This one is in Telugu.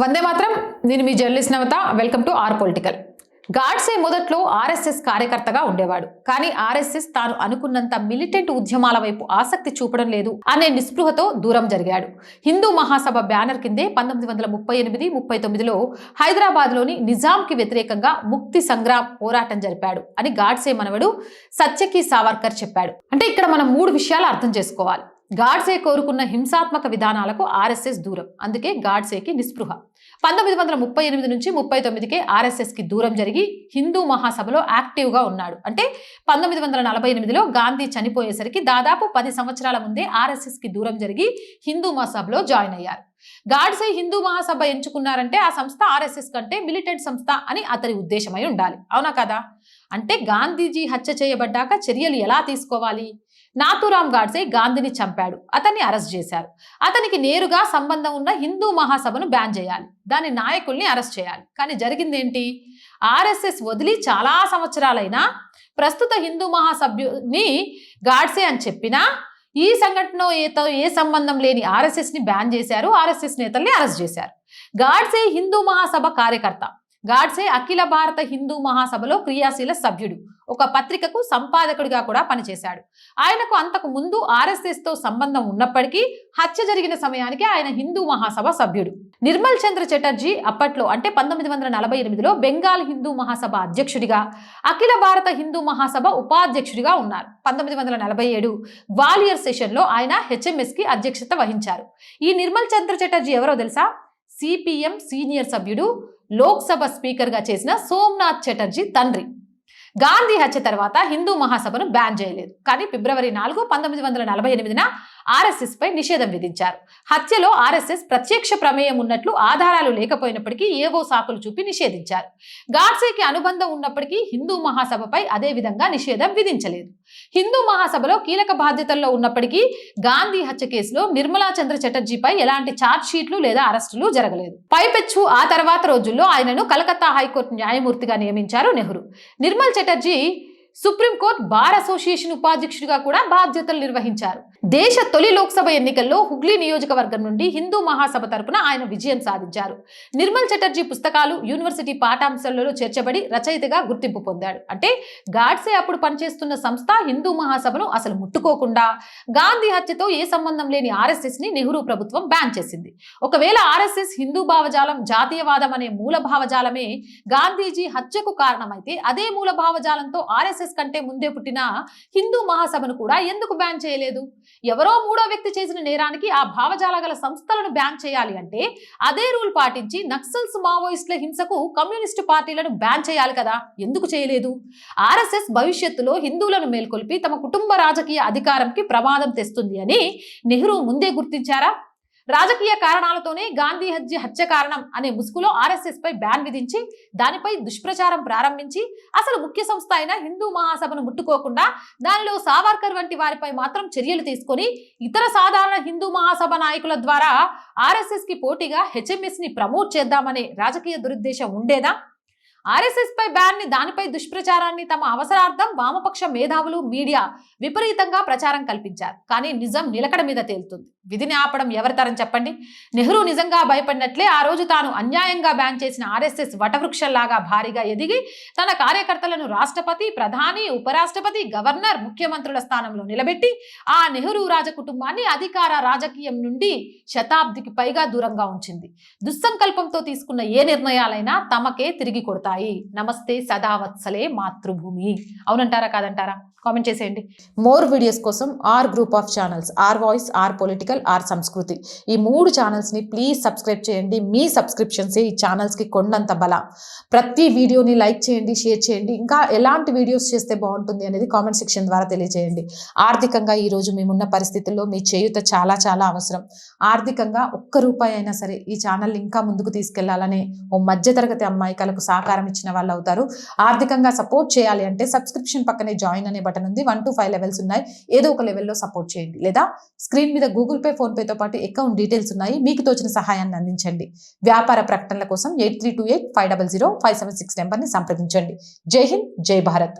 వందే మాత్రం. నేను మీ journalist Navatha. Welcome to R political. Godse మొదట్లో ఆర్ఎస్ఎస్ కార్యకర్తగా ఉండేవాడు. కానీ ఆర్ఎస్ఎస్ తాను అనుకున్నంత మిలిటెంట్ ఉద్యమాల వైపు ఆసక్తి చూపడం లేదు అనే నిస్పృహతో దూరం జరిగాడు. హిందూ మహాసభ బ్యానర్ కిందే పంతొమ్మిది వందల ముప్పై ఎనిమిది ముప్పై తొమ్మిదిలో హైదరాబాద్లోని నిజాంకి వ్యతిరేకంగా ముక్తి సంగ్రామ్ పోరాటం జరిపాడు అని గాడ్సే మనవడు సత్యకి సావర్కర్ చెప్పాడు. అంటే ఇక్కడ మనం మూడు విషయాలు అర్థం చేసుకోవాలి. గాడ్సే కోరుకున్న హింసాత్మక విధానాలకు ఆర్ఎస్ఎస్ దూరం. అందుకే గాడ్సేకి నిస్పృహ. పంతొమ్మిది వందల ముప్పై ఎనిమిది నుంచి ముప్పై తొమ్మిదికే ఆర్ఎస్ఎస్కి దూరం జరిగి హిందూ మహాసభలో యాక్టివ్గా ఉన్నాడు. అంటే పంతొమ్మిది వందల నలభై ఎనిమిదిలో గాంధీ చనిపోయేసరికి దాదాపు పది సంవత్సరాల ముందే ఆర్ఎస్ఎస్కి దూరం జరిగి హిందూ మహాసభలో జాయిన్ అయ్యారు. గాడ్సే హిందూ మహాసభ ఎంచుకున్నారంటే ఆ సంస్థ ఆర్ఎస్ఎస్ కంటే మిలిటెంట్ సంస్థ అని అతని ఉద్దేశమై ఉండాలి. అవునా కదా? అంటే గాంధీజీ హత్య చేయబడ్డాక చర్యలు ఎలా తీసుకోవాలి? నాథురామ్ గాడ్సే గాంధీని చంపాడు. అతన్ని అరెస్ట్ చేశారు. అతనికి నేరుగా సంబంధం ఉన్న హిందూ మహాసభను బ్యాన్ చేయాలి. దాని నాయకుల్ని అరెస్ట్ చేయాలి. కానీ జరిగిందేంటి? ఆర్ఎస్ఎస్ వదిలి చాలా సంవత్సరాలైనా ప్రస్తుత హిందూ మహాసభ్యుని గాడ్సే అని చెప్పినా ఈ సంఘటన ఏతో ఏ సంబంధం లేని ఆర్ఎస్ఎస్ని బ్యాన్ చేశారు ఆర్ఎస్ఎస్ నేతల్ని అరెస్ట్ చేశారు. గాడ్సే హిందూ మహాసభ కార్యకర్త. గాడ్సే అఖిల భారత హిందూ మహాసభలో క్రియాశీల సభ్యుడు. ఒక పత్రికకు సంపాదకుడిగా కూడా పనిచేశాడు. ఆయనకు అంతకు ముందు ఆర్ఎస్ఎస్తో సంబంధం ఉన్నప్పటికీ హత్య జరిగిన సమయానికి ఆయన హిందూ మహాసభ సభ్యుడు. నిర్మల్ చంద్ర చటర్జీ అప్పట్లో అంటే పంతొమ్మిది వందల నలభై ఎనిమిదిలో బెంగాల్ హిందూ మహాసభ అధ్యక్షుడిగా అఖిల భారత హిందూ మహాసభ ఉపాధ్యక్షుడిగా ఉన్నారు. పంతొమ్మిది వందల నలభై ఏడు గ్వాలియర్ సెషన్లో ఆయన హెచ్ఎంఎస్కి అధ్యక్షత వహించారు. ఈ నిర్మల్ చంద్ర చటర్జీ ఎవరో తెలుసా? సిపిఎం సీనియర్ సభ్యుడు లోక్సభ స్పీకర్గా చేసిన సోమ్నాథ్ చటర్జీ తండ్రి. గాంధీ హత్య తర్వాత హిందూ మహాసభను బ్యాన్ చేయలేదు. కానీ ఫిబ్రవరి నాలుగు పంతొమ్మిది వందల నలభై ఎనిమిదిన ఆర్ఎస్ఎస్ పై నిషేధం విధించారు. హత్యలో ఆర్ఎస్ఎస్ ప్రత్యక్ష ప్రమేయం ఉన్నట్లు ఆధారాలు లేకపోయినప్పటికీ ఏవో సాకులు చూపి నిషేధించారు. గాడ్సేకి అనుబంధం ఉన్నప్పటికీ హిందూ మహాసభపై అదే విధంగా నిషేధం విధించలేదు. హిందూ మహాసభలో కీలక బాధ్యతల్లో ఉన్నప్పటికీ గాంధీ హత్య కేసులో నిర్మలా చంద్ర చటర్జీపై ఎలాంటి ఛార్జ్ షీట్లు లేదా అరెస్టులు జరగలేదు. పైపెచ్చు ఆ తర్వాత రోజుల్లో ఆయనను కలకత్తా హైకోర్టు న్యాయమూర్తిగా నియమించారు Nehru. Nirmal Chatterjee supreme court bar association ఉపాధ్యక్షుడిగా కూడా బాధ్యతలు నిర్వహించారు. దేశ తొలి లోక్సభ ఎన్నికల్లో హుగ్లీ నియోజకవర్గం నుండి హిందూ మహాసభ తరపున ఆయన విజయం సాధించారు. నిర్మల్ చటర్జీ పుస్తకాలు యూనివర్సిటీ పాఠాంశాలలో చేర్చబడి రచయితగా గుర్తింపు పొందాడు. అంటే గాడ్సే అప్పుడు పనిచేస్తున్న సంస్థ హిందూ మహాసభను అసలు ముట్టుకోకుండా గాంధీ హత్యతో ఏ సంబంధం లేని ఆర్ఎస్ఎస్ని నెహ్రూ ప్రభుత్వం బ్యాన్ చేసింది. ఒకవేళ ఆర్ఎస్ఎస్ హిందూ భావజాలం జాతీయవాదం అనే మూల భావజాలమే గాంధీజీ హత్యకు కారణమైతే అదే మూల భావజాలంతో ఆర్ఎస్ఎస్ కంటే ముందే పుట్టిన హిందూ మహాసభను కూడా ఎందుకు బ్యాన్ చేయలేదు? ఎవరో మూడో వ్యక్తి చేసిన నేరానికి ఆ భావజాల గల సంస్థలను బ్యాన్ చేయాలి అంటే అదే రూల్ పాటించి నక్సల్స్ మావోయిస్టుల హింసకు కమ్యూనిస్టు పార్టీలను బ్యాన్ చేయాలి కదా. ఎందుకు చేయలేదు? ఆర్ఎస్ఎస్ భవిష్యత్తులో హిందువులను మేల్కొల్పి తమ కుటుంబ రాజకీయ అధికారంకి ప్రమాదం తెస్తుంది అని నెహ్రూ ముందే గుర్తించారా? రాజకీయ కారణాలతోనే గాంధీ హత్య హత్య కారణం అనే ముసుగులో ఆర్ఎస్ఎస్ పై బ్యాన్ విధించి దానిపై దుష్ప్రచారం ప్రారంభించి అసలు ముఖ్య సంస్థ అయిన హిందూ మహాసభను ముట్టుకోకుండా దానిలో సావర్కర్ వంటి వారిపై మాత్రం చర్యలు తీసుకొని ఇతర సాధారణ హిందూ మహాసభ నాయకుల ద్వారా ఆర్ఎస్ఎస్కి పోటీగా హెచ్ఎంఎస్ని ప్రమోట్ చేద్దామనే రాజకీయ దురుద్దేశం ఉండేదా? ఆర్ఎస్ఎస్ పై బ్యాన్ని దానిపై దుష్ప్రచారాన్ని తమ అవసరార్థం వామపక్ష మేధావులు మీడియా విపరీతంగా ప్రచారం కల్పించారు. కానీ నిజం నిలకడ మీద తేలుతుంది. విధిని ఆపడం ఎవరితరం చెప్పండి? నెహ్రూ నిజంగా భయపడినట్లే ఆ రోజు తాను అన్యాయంగా బ్యాన్ చేసిన ఆర్ఎస్ఎస్ వటవృక్షంలాగా భారీగా ఎదిగి తన కార్యకర్తలను రాష్ట్రపతి ప్రధాని ఉపరాష్ట్రపతి గవర్నర్ ముఖ్యమంత్రుల స్థానంలో నిలబెట్టి ఆ నెహ్రూ రాజకుటుంబాన్ని అధికార రాజకీయం నుండి శతాబ్దికి పైగా దూరంగా ఉంచింది. దుస్సంకల్పంతో తీసుకున్న ఏ నిర్ణయాలైనా తమకే తిరిగి కొడతారు కొడతాయి నమస్తే సదావత్సలే మాతృభూమి. అవునంటారా కాదంటారా? కామెంట్ చేసేయండి. మోర్ వీడియోస్ కోసం R group of channels R voice R political R Sanskriti. ఈ మూడు ఛానల్స్ని ప్లీజ్ సబ్స్క్రైబ్ చేయండి. మీ సబ్స్క్రిప్షన్సే ఈ ఛానల్స్కి కొండంత బలం. ప్రతి వీడియోని లైక్ చేయండి షేర్ చేయండి. ఇంకా ఎలాంటి వీడియోస్ చేస్తే బాగుంటుంది అనేది కామెంట్ సెక్షన్ ద్వారా తెలియజేయండి. ఆర్థికంగా ఈరోజు మేమున్న పరిస్థితుల్లో మీ చేయుత చాలా చాలా అవసరం. ఆర్థికంగా ఒక్క రూపాయి అయినా సరే ఈ ఛానల్ ఇంకా ముందుకు తీసుకెళ్ళాలనే ఓ మధ్యతరగతి అమ్మాయికలకు సహకారం ఇచ్చిన వాళ్ళు అవుతారు. ఆర్థికంగా సపోర్ట్ చేయాలి అంటే సబ్స్క్రిప్షన్ పక్కనే జాయిన్ అనే బటన్ ఉంది. వన్ టు ఫైవ్ లెవెల్స్ ఉన్నాయి. ఏదో ఒక లెవెల్లో సపోర్ట్ చేయండి. లేదా స్క్రీన్ మీద గూగుల్ పే ఫోన్ పేతో పాటు అకౌంట్ డీటెయిల్స్ ఉన్నాయి. మీకు తోచిన సహాయాన్ని అందించండి. వ్యాపార ప్రకటనల కోసం eight three two eight five double zero five seven six నెంబర్ని సంప్రదించండి. జై హింద్ జై భారత్.